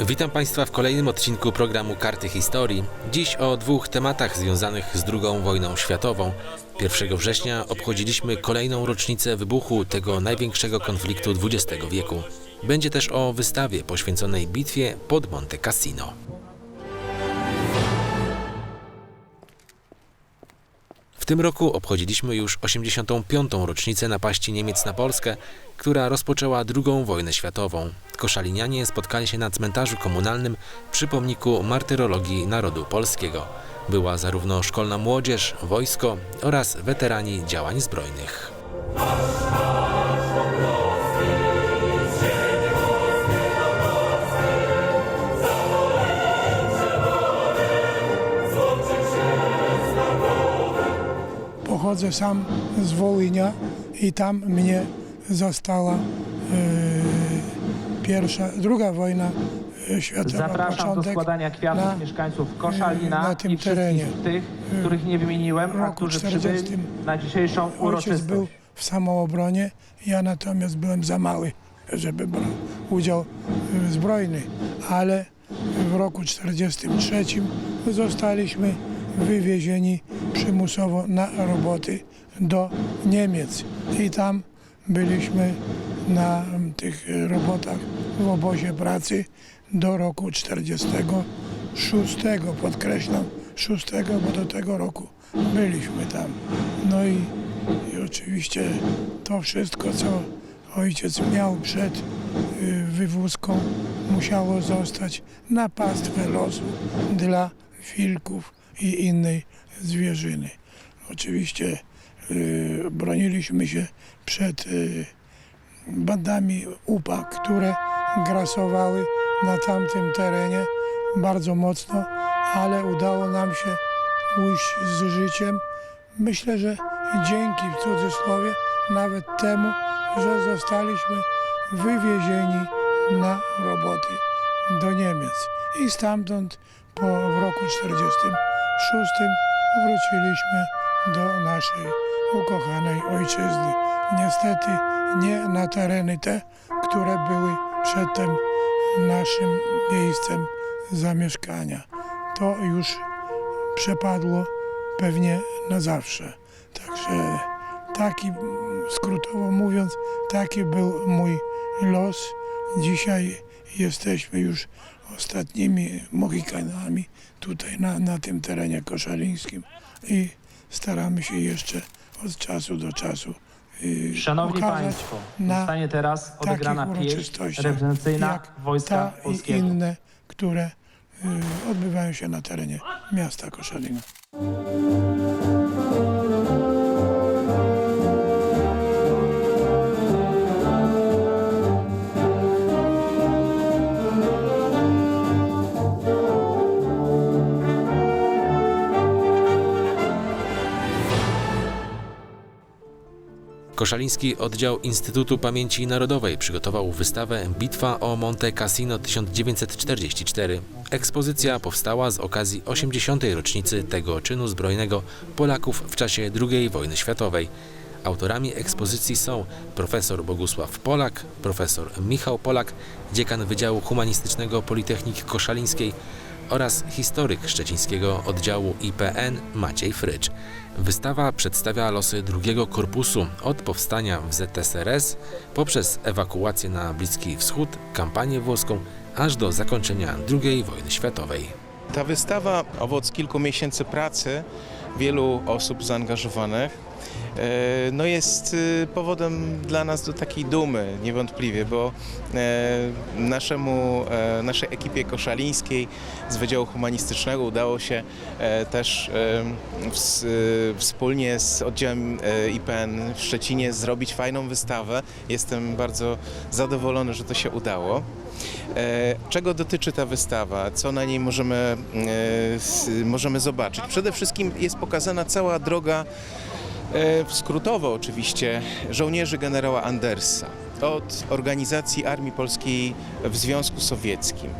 Witam Państwa w kolejnym odcinku programu Karty Historii. Dziś o dwóch tematach związanych z II wojną światową. 1 września obchodziliśmy kolejną rocznicę wybuchu tego największego konfliktu XX wieku. Będzie też o wystawie poświęconej bitwie pod Monte Cassino. W tym roku obchodziliśmy już 85. rocznicę napaści Niemiec na Polskę, która rozpoczęła II wojnę światową. Koszalinianie spotkali się na cmentarzu komunalnym przy pomniku martyrologii narodu polskiego. Była zarówno szkolna młodzież, wojsko oraz weterani działań zbrojnych. Pochodzę sam z Wołynia i tam mnie została e, pierwsza, druga wojna e, światowa. Zapraszam do składania kwiatów na- mieszkańców Koszalina na tym i terenie. tych, których nie wymieniłem, a którzy 40 przybyli na dzisiejszą uroczystość. był w samoobronie, ja natomiast byłem za mały, żeby brał udział e, zbrojny, ale w roku 43 zostaliśmy wywiezieni przymusowo na roboty do Niemiec. I tam byliśmy na tych robotach w obozie pracy do roku 46, podkreślam, 6, bo do tego roku byliśmy tam. No i, i oczywiście to wszystko, co ojciec miał przed y, wywózką, musiało zostać na pastwę losu dla wilków i innej zwierzyny. Oczywiście y, broniliśmy się przed y, bandami UPA, które grasowały na tamtym terenie bardzo mocno, ale udało nam się ujść z życiem. Myślę, że dzięki w cudzysłowie nawet temu, że zostaliśmy wywiezieni na roboty do Niemiec. I stamtąd po w roku 46 wróciliśmy do naszej ukochanej ojczyzny. Niestety nie na tereny te, które były przedtem naszym miejscem zamieszkania. To już przepadło pewnie na zawsze. Także taki, skrótowo mówiąc, taki był mój los. Dzisiaj jesteśmy już ostatnimi Mohikanami tutaj na, na tym terenie koszalińskim i staramy się jeszcze od czasu do czasu yy, Szanowni Państwo, zostanie teraz odegrana pieśń reprezentacyjna Wojska ta Polskiego. i inne, które y, odbywają się na terenie miasta Koszalina. Koszaliński oddział Instytutu Pamięci Narodowej przygotował wystawę Bitwa o Monte Cassino 1944. Ekspozycja powstała z okazji 80. rocznicy tego czynu zbrojnego Polaków w czasie II wojny światowej. Autorami ekspozycji są profesor Bogusław Polak, profesor Michał Polak, dziekan Wydziału Humanistycznego Politechniki Koszalińskiej oraz historyk szczecińskiego oddziału IPN Maciej Frycz. Wystawa przedstawia losy drugiego korpusu od powstania w ZSRS poprzez ewakuację na Bliski Wschód, kampanię włoską, aż do zakończenia II wojny światowej. Ta wystawa, owoc kilku miesięcy pracy wielu osób zaangażowanych, e, no jest e, powodem dla nas do takiej dumy, niewątpliwie, bo e, naszemu, e, naszej ekipie koszalińskiej z Wydziału Humanistycznego udało się też ws- wspólnie z oddziałem IPN w Szczecinie zrobić fajną wystawę. Jestem bardzo zadowolony, że to się udało. E, Czego dotyczy ta wystawa? Co na niej możemy, e, możemy zobaczyć? Przede wszystkim jest pokazana cała droga, e, skrótowo oczywiście, żołnierzy generała Andersa. Od organizacji Armii Polskiej w Związku Sowieckim,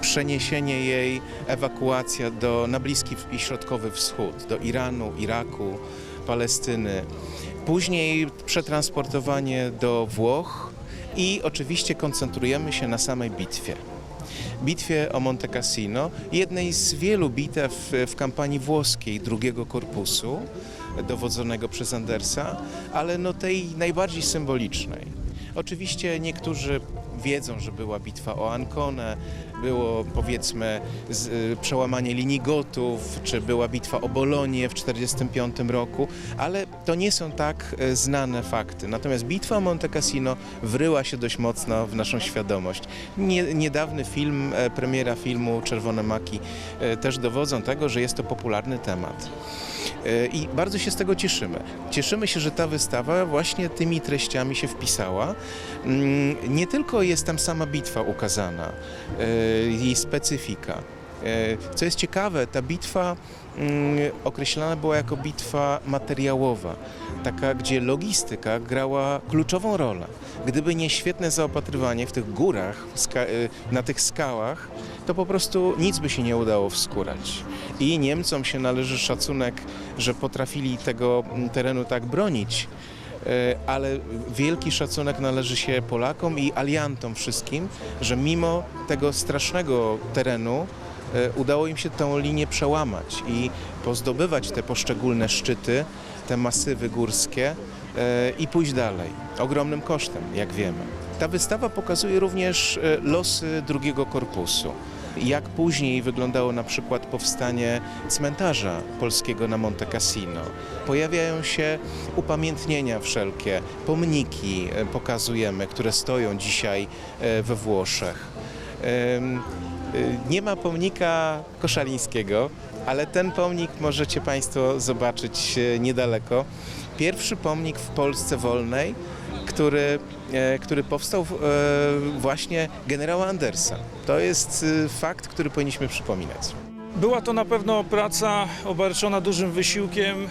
przeniesienie jej, ewakuacja do, na Bliski i Środkowy Wschód, do Iranu, Iraku, Palestyny. Później przetransportowanie do Włoch i oczywiście koncentrujemy się na samej bitwie. bitwie o Monte Cassino, jednej z wielu bitew w kampanii włoskiej drugiego korpusu, dowodzonego przez Andersa, ale no tej najbardziej symbolicznej. Oczywiście niektórzy wiedzą, że była bitwa o Ancone, było powiedzmy z, y, przełamanie linii Gotów, czy była bitwa o Bolonię w 1945 roku, ale to nie są tak e, znane fakty. Natomiast bitwa o Monte Cassino wryła się dość mocno w naszą świadomość. Nie, niedawny film, e, premiera filmu Czerwone Maki e, też dowodzą tego, że jest to popularny temat. E, I bardzo się z tego cieszymy. Cieszymy się, że ta wystawa właśnie tymi treściami się wpisała. Mm, Nie tylko jest tam sama bitwa ukazana, e, jej specyfika. E, Co jest ciekawe, ta bitwa mm, określana była jako bitwa materiałowa, taka, gdzie logistyka grała kluczową rolę. Gdyby nie świetne zaopatrywanie w tych górach, y, na tych skałach, to po prostu nic by się nie udało wskórać. I Niemcom się należy szacunek, że potrafili tego mm, terenu tak bronić, e, ale wielki szacunek należy się Polakom i aliantom wszystkim, że mimo tego strasznego terenu e, udało im się tę linię przełamać i pozdobywać te poszczególne szczyty, te masywy górskie e, i pójść dalej. Ogromnym kosztem, jak wiemy. Ta wystawa pokazuje również e, losy drugiego korpusu. Jak później wyglądało na przykład powstanie cmentarza polskiego na Monte Cassino. Pojawiają się upamiętnienia wszelkie, pomniki e, pokazujemy, które stoją dzisiaj e, we Włoszech. Y, Nie ma pomnika Koszalińskiego, ale ten pomnik możecie Państwo zobaczyć e, niedaleko. Pierwszy pomnik w Polsce wolnej, który, e, który powstał właśnie generała Andersa. To jest fakt, który powinniśmy przypominać. Była to na pewno praca obarczona dużym wysiłkiem,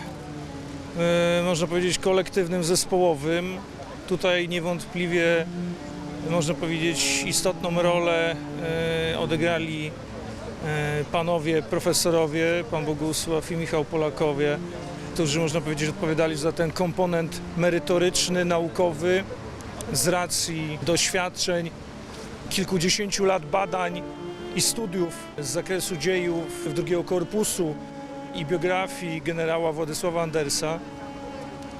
można powiedzieć kolektywnym, zespołowym. Tutaj niewątpliwie można powiedzieć istotną rolę e, odegrali e, panowie profesorowie, pan Bogusław i Michał Polakowie, którzy można powiedzieć odpowiadali za ten komponent merytoryczny, naukowy z racji doświadczeń, kilkudziesięciu lat badań i studiów z zakresu dziejów drugiego korpusu i biografii generała Władysława Andersa.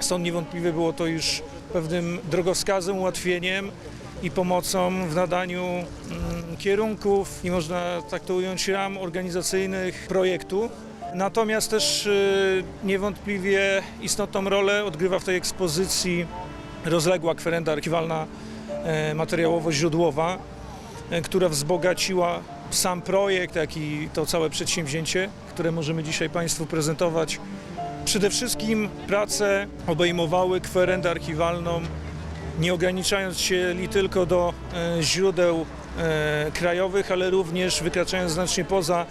Stąd niewątpliwie było to już pewnym drogowskazem, ułatwieniem i pomocą w nadaniu mm, kierunków i można tak to ująć ram organizacyjnych projektu. Natomiast też y, niewątpliwie istotną rolę odgrywa w tej ekspozycji rozległa kwerenda archiwalna e, materiałowo-źródłowa, e, która wzbogaciła sam projekt, jak i to całe przedsięwzięcie, które możemy dzisiaj Państwu prezentować. Przede wszystkim prace obejmowały kwerendę archiwalną, nie ograniczając się li tylko do e, źródeł e, krajowych, ale również wykraczając znacznie poza,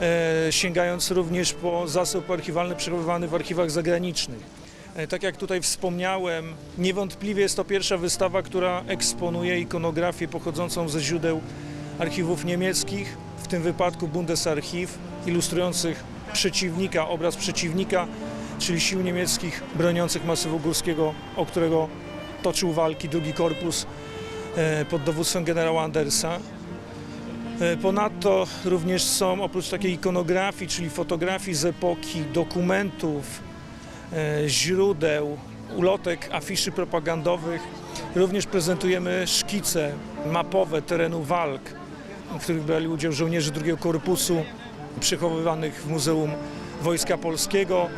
e, sięgając również po zasób archiwalny przechowywany w archiwach zagranicznych. Tak jak tutaj wspomniałem, niewątpliwie jest to pierwsza wystawa, która eksponuje ikonografię pochodzącą ze źródeł archiwów niemieckich, w tym wypadku Bundesarchiv, ilustrujących przeciwnika, obraz przeciwnika, czyli sił niemieckich broniących masywu górskiego, o którego toczył walki drugi korpus e, pod dowództwem generała Andersa. E, Ponadto również są oprócz takiej ikonografii, czyli fotografii z epoki, dokumentów, e, źródeł, ulotek, afiszy propagandowych. Również prezentujemy szkice mapowe terenu walk, w których brali udział żołnierze drugiego korpusu, przechowywanych w Muzeum Wojska Polskiego,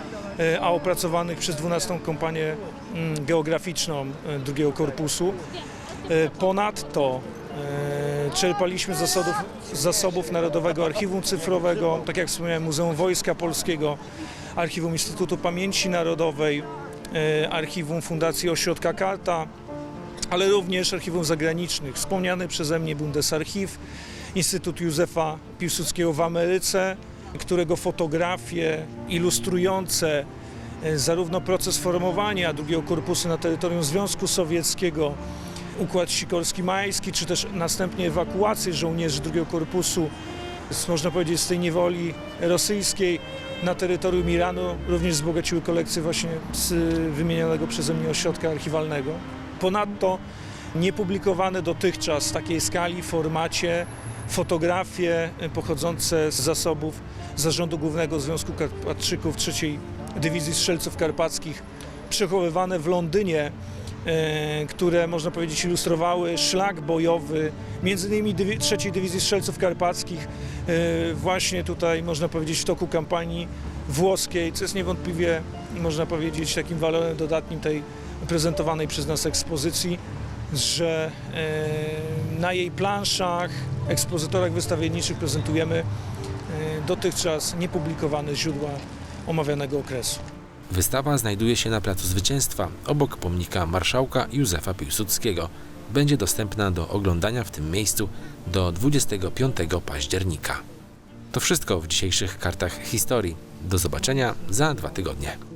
a opracowanych przez 12 kompanię mm, geograficzną e, drugiego korpusu. E, Ponadto e, czerpaliśmy z zasobów, z zasobów Narodowego Archiwum Cyfrowego, tak jak wspomniałem, Muzeum Wojska Polskiego, Archiwum Instytutu Pamięci Narodowej, e, Archiwum Fundacji Ośrodka Karta, ale również archiwum zagranicznych. Wspomniany przeze mnie Bundesarchiv, Instytut Józefa Piłsudskiego w Ameryce, którego fotografie ilustrujące e, zarówno proces formowania drugiego korpusu na terytorium Związku Sowieckiego, Układ Sikorski-Majski, czy też następnie ewakuację żołnierzy drugiego korpusu, z, można powiedzieć, z tej niewoli rosyjskiej na terytorium Iranu, również wzbogaciły kolekcję właśnie z wymienionego przeze mnie ośrodka archiwalnego. Ponadto niepublikowane dotychczas w takiej skali, formacie fotografie e, pochodzące z zasobów Zarządu Głównego Związku Karpatczyków III Dywizji Strzelców Karpackich, przechowywane w Londynie, e, które można powiedzieć ilustrowały szlak bojowy, między innymi III Dywizji Strzelców Karpackich, e, właśnie tutaj można powiedzieć w toku kampanii włoskiej, co jest niewątpliwie, można powiedzieć, takim walorem dodatnim tej prezentowanej przez nas ekspozycji, że na jej planszach, ekspozytorach wystawienniczych prezentujemy e, dotychczas niepublikowane źródła omawianego okresu. Wystawa znajduje się na Placu Zwycięstwa, obok pomnika marszałka Józefa Piłsudskiego. Będzie dostępna do oglądania w tym miejscu do 25 października. To wszystko w dzisiejszych kartach historii. Do zobaczenia za dwa tygodnie.